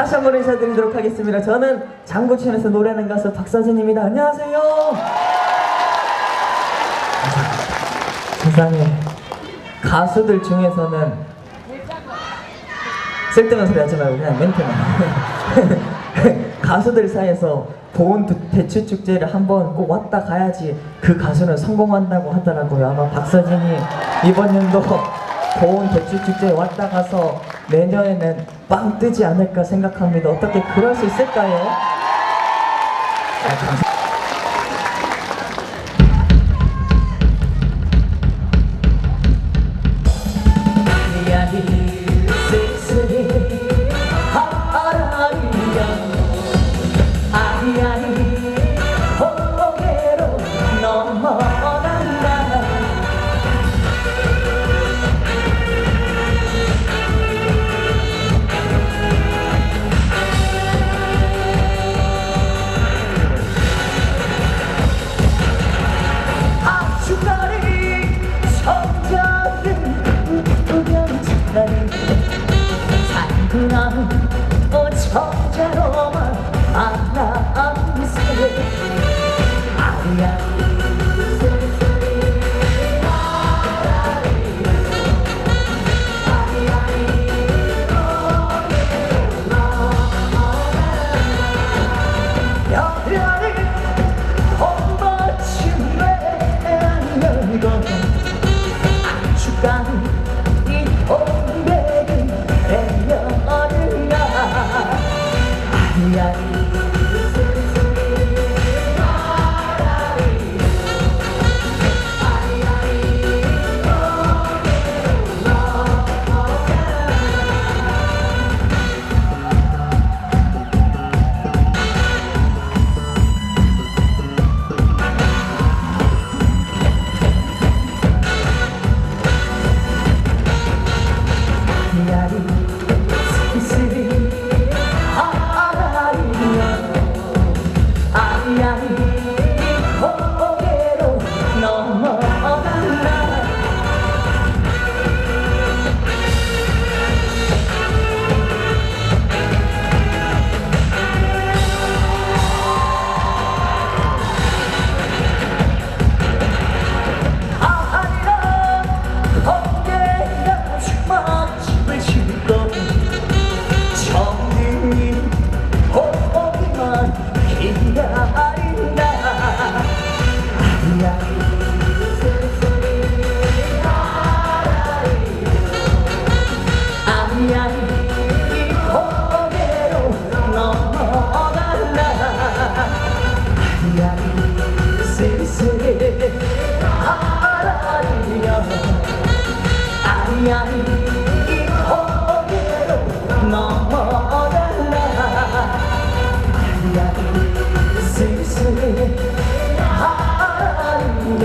다시 한 번 인사드리도록 하겠습니다. 저는 장구천에서 노래하는 가수 박서진입니다. 안녕하세요. 세상에 가수들 중에서는 쓸데없는 소리 하지 말고 그냥 멘트만 가수들 사이에서 보온 대추 축제를 한번 꼭 왔다 가야지 그 가수는 성공한다고 하더라고요. 아마 박서진이 이번 연도 보온 대추 축제에 왔다 가서 내년에는 빵 뜨지 않을까 생각합니다. 어떻게 그럴 수 있을까요? 아, 아 그냥 거기로 넘어달라 그냥 슬슬 하려